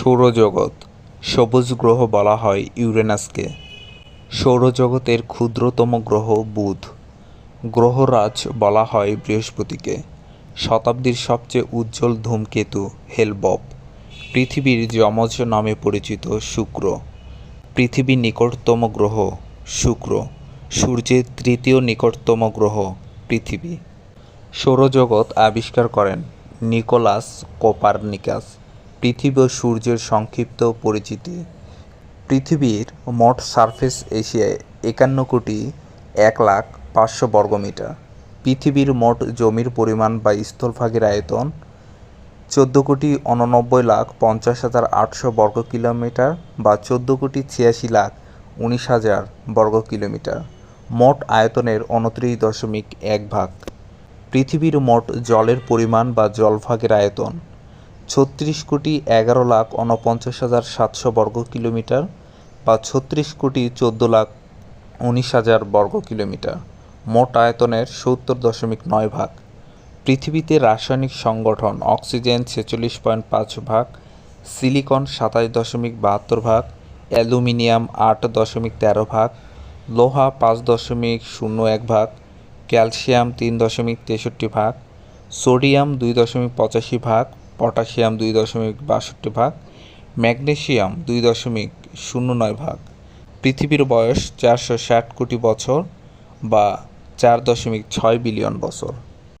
সৌরজগৎ। সবুজ গ্রহ বলা হয় ইউরেনাসকে। সৌরজগতের ক্ষুদ্রতম গ্রহ বুধ। গ্রহরাজ বলা হয় বৃহস্পতিকে। শতাব্দীর সবচেয়ে উজ্জ্বল ধূমকেতু হেলবব। পৃথিবীর যমজ নামে পরিচিত শুক্র। পৃথিবীর নিকটতম গ্রহ শুক্র। সূর্যের তৃতীয় নিকটতম গ্রহ পৃথিবী। সৌরজগৎ আবিষ্কার করেন নিকোলাস কোপারনিকাস। পৃথিবী ও সূর্যের সংক্ষিপ্ত পরিচিতি। পৃথিবীর মোট সারফেস এশিয়ায় একান্ন কোটি এক লাখ পাঁচশো বর্গমিটার পৃথিবীর মোট জমির পরিমাণ বা স্থলভাগের আয়তন চোদ্দ কোটি উননব্বই লাখ পঞ্চাশ হাজার আটশো বর্গ কিলোমিটার বা চোদ্দ কোটি ছিয়াশি লাখ উনিশ হাজার বর্গ কিলোমিটার। মোট আয়তনের উনত্রিশ দশমিক এক ভাগ। পৃথিবীর মোট জলের পরিমাণ বা জলভাগের আয়তন ছত্রিশ কোটি এগারো লাখ উনপঞ্চাশ হাজার সাতশো বর্গ কিলোমিটার বা ছত্রিশ কোটি চোদ্দ লাখ উনিশ হাজার বর্গ কিলোমিটার। মোট আয়তনের সত্তর দশমিক নয় ভাগ। পৃথিবীতে রাসায়নিক সংগঠন অক্সিজেন ছেচল্লিশ পয়েন্ট পাঁচ ভাগ, সিলিকন সাতাশ দশমিক বাহাত্তর ভাগ, অ্যালুমিনিয়াম আট দশমিক তেরো ভাগ, লোহা পাঁচ দশমিক শূন্য এক ভাগ, ক্যালসিয়াম তিন দশমিক তেষট্টি ভাগ, সোডিয়াম দুই দশমিক পঁচাশি ভাগ পটাশিয়াম দুই দশমিক বাষট্টি ভাগ ম্যাগনেসিয়াম দুই দশমিক শূন্য নয় ভাগ। পৃথিবীর বয়স চারশো ষাট কোটি বছর বা চার দশমিক ছয় বিলিয়ন বছর।